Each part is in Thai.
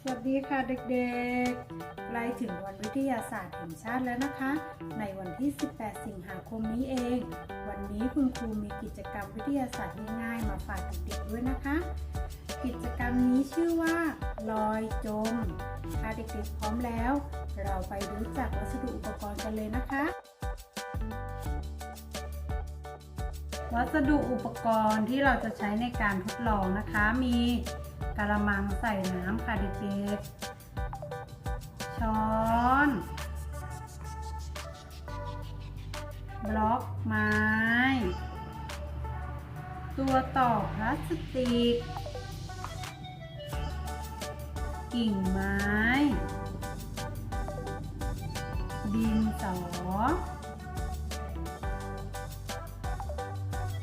สวัสดีค่ะเด็กๆใกล้ถึงวันวิทยาศาสตร์แห่งชาติแล้วนะคะ ในวันที่ 18 สิงหาคมนี้เอง วันนี้คุณครูมีกิจกรรมวิทยาศาสตร์ง่ายๆมาฝากเด็กๆด้วยนะคะ กิจกรรมนี้ชื่อว่าลอยจม ถ้าเด็กๆพร้อมแล้ว เราไปรู้จักวัสดุอุปกรณ์กันเลยนะคะวัสดุอุปกรณ์ที่เราจะใช้ในการทดลองนะคะ มี กระมังใส่น้ำค่ะเด็กๆ ช้อน บล็อกไม้ ตัวต่อพลาสติก กิ่งไม้ ดินสอ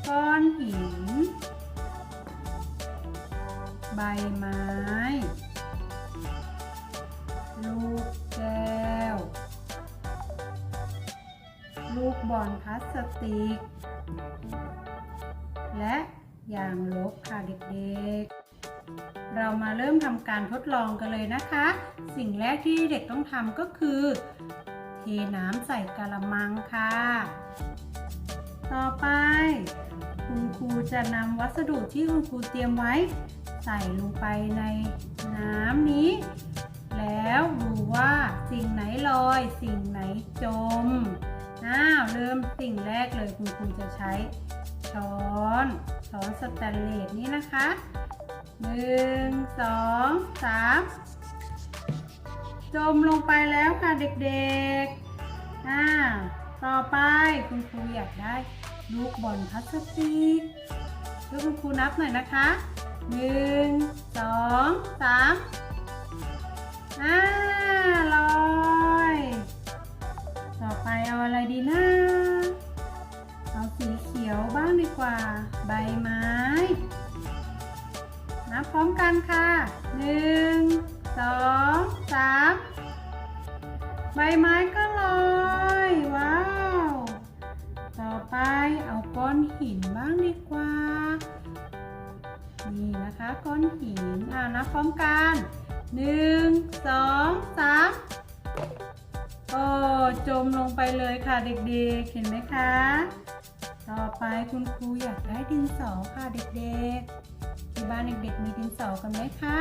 ก้อนหิน บไม้ ลูกแก้ว ลูกบอลพลาสติก และยางลบค่ะเด็กๆ เรามาเริ่มทำการทดลองกันเลยนะคะ สิ่งแรกที่เด็กต้องทำก็คือ เทน้ำใส่กระมังค่ะ ต่อไปคุณครูจะนำวัสดุที่คุณครูเตรียมไว้ ใส่ลงไปในน้ำนี้ แล้วดูว่าสิ่งไหนลอย สิ่งไหนจมอ้าวเริ่มสิ่งแรกเลยคุณครูจะใช้ช้อนช้อนสแตนเลสนี่นะคะหนึ่งสองสามจมลงไปแล้วค่ะเด็กๆอ่าต่อไปคุณครูอยากได้ลูกบอลพลาสติกช่วคุณครูนับหน่อยนะคะ หนึ่งสองสามอ่าลอยต่อไปเอาอะไรดีนะเอาสีเขียวบ้างดีกว่า ใบไม้นับพร้อมกันค่ะหนึ่งสองสามใบไม้ก็ลอยว้าว ต่อไปเอาก้อนหินบ้างดีกว่า นี่นะคะก้อนหินอ่านับพร้อมกันหนึ่งสองสามโอ้จมลงไปเลยค่ะเด็กๆ เห็นไหมคะ ต่อไปคุณครูอยากได้ดินสอค่ะเด็กๆ ที่บ้านเด็กๆ มีดินสอกันไหมคะ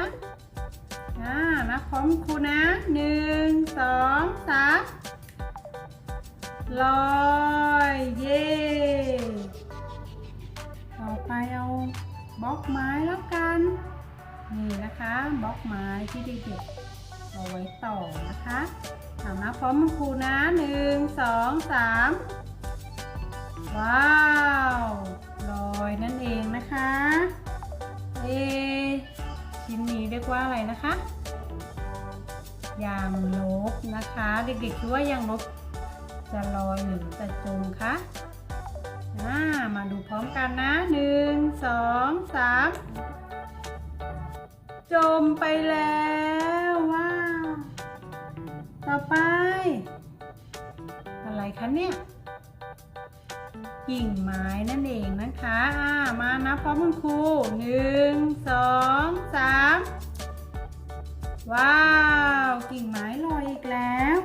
อ่านับพร้อมครูนะหนึ่งสองสามลอย เย ล็อกไม้แล้วกัน นี่นะคะบล็อกไม้ที่เด็กๆเอาไว้ต่อนะคะเอานับพร้อมครูนะหนึ่งสองสามว้าวลอยนั่นเองนะคะเอชิ้นนี้เรียกว่าอะไรนะคะยางลบนะคะ เด็กๆคิดว่ายางลบจะลอยหรือจะจมคะ อ่ามาดูพร้อมกันนะหนึ่งสองสามจมไปแล้วว้าวต่อไป อะไรคะเนี่ยกิ่งไม้นั่นเองนะคะอ่ามานับพร้อมคุณครูหนึ่งสองสามว้าว กิ่งไม้ลอยอีกแล้ว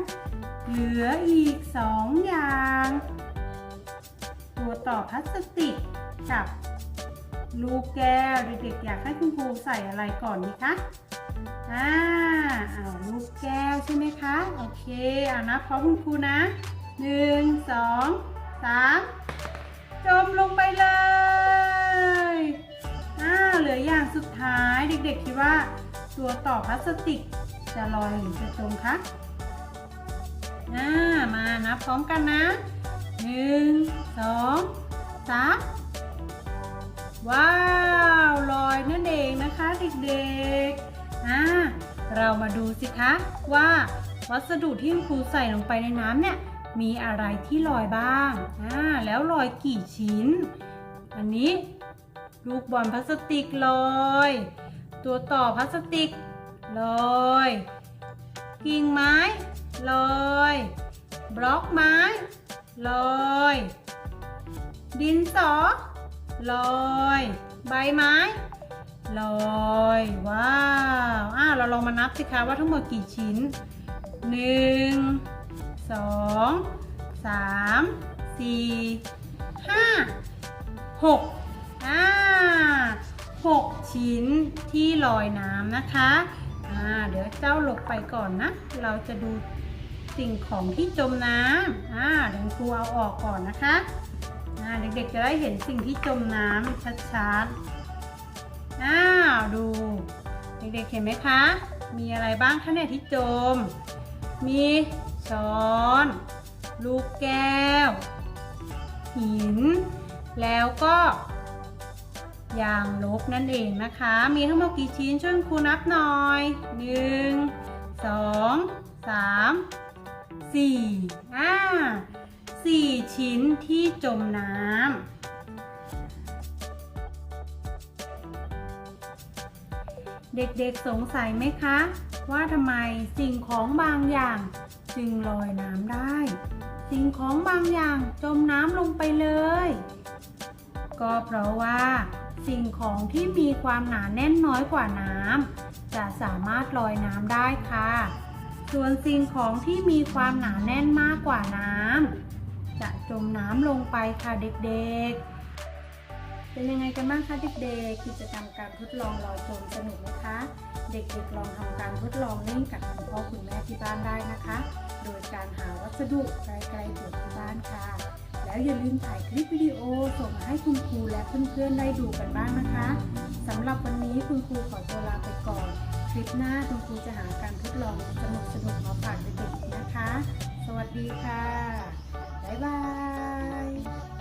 เหลืออีกสองอย่าง ต่อพลาสติกกับลูกแก้วเด็กๆอยากให้คุณครูใส่อะไรก่อนดีคะอ่าเอาลูกแก้วใช่ไหมคะโอเคอ่านับพร้อมคุณครูนะหนึ่งสองสามจมลงไปเลยอ่าเหลืออย่างสุดท้ายเด็กๆคิดว่า ตัวต่อพลาสติกจะลอยหรือจะจมคะอ่ามานับพร้อมกันนะ หนึ่งสองสามว้าวลอยนั่นเองนะคะเด็กๆอ่าเรามาดูสิคะว่าวัสดุที่คุณครูใส่ลงไปในน้ำเนี่ยมีอะไรที่ลอยบ้างอ่าแล้วลอยกี่ชิ้น อันนี้ ลูกบอลพลาสติกลอย ตัวต่อพลาสติกลอย กิ่งไม้ลอย บล็อกไม้ ลอย ดินสอ ลอย ใบไม้ ลอย ว้าว อ่าเราลองมานับสิคะว่าทั้งหมดกี่ชิ้นหนึ่งสองสามสี่ห้าหกอ่าหกชิ้นที่ลอยน้ำนะคะ อ่า เดี๋ยวเจ้าหลบไปก่อนนะ เราจะดู สิ่งของที่จมน้ำอ่าเดี๋ยวครูเอาออกก่อนนะคะอ่าเด็กๆจะได้เห็นสิ่งที่จมน้ำชัดๆอ้าวดู เด็กๆเห็นไหมคะ มีอะไรบ้างคะเนี่ยที่จม มีช้อน ลูกแก้ว หิน แล้วก็ยางลบนั่นเองนะคะ มีทั้งหมดกี่ชิ้นช่วยครูนับหน่อยหนึ่ง สองสามสี่อ่าสี่ชิ้นที่จมน้ำ เด็กๆสงสัยไหมคะ ว่าทำไมสิ่งของบางอย่างจึงลอยน้ำได้ สิ่งของบางอย่างจมน้ำลงไปเลย ก็เพราะว่าสิ่งของที่มีความหนาแน่นน้อยกว่าน้ำจะสามารถลอยน้ำได้ค่ะ ส่วนสิ่งของที่มีความหนาแน่นมากกว่าน้ำจะจมน้ำลงไปค่ะเด็กๆ เป็นยังไงกันบ้างคะเด็กๆ กิจกรรมการทดลองลอยจมสนุกไหมคะ เด็กๆลองทำการทดลองเล่นกับคุณพ่อคุณแม่ที่บ้านได้นะคะ โดยการหาวัสดุไกลๆตัวที่บ้านค่ะ แล้วอย่าลืมถ่ายคลิปวิดีโอส่งมาให้คุณครูและเพื่อนๆได้ดูกันบ้างนะคะสำหรับวันนี้คุณครูขอตัวลาไปก่อน ลิปหน้าคุณครูจะหาการทดลองสนุกสนุกมาฝากเด็กๆนะคะ สวัสดีค่ะ บ๊ายบาย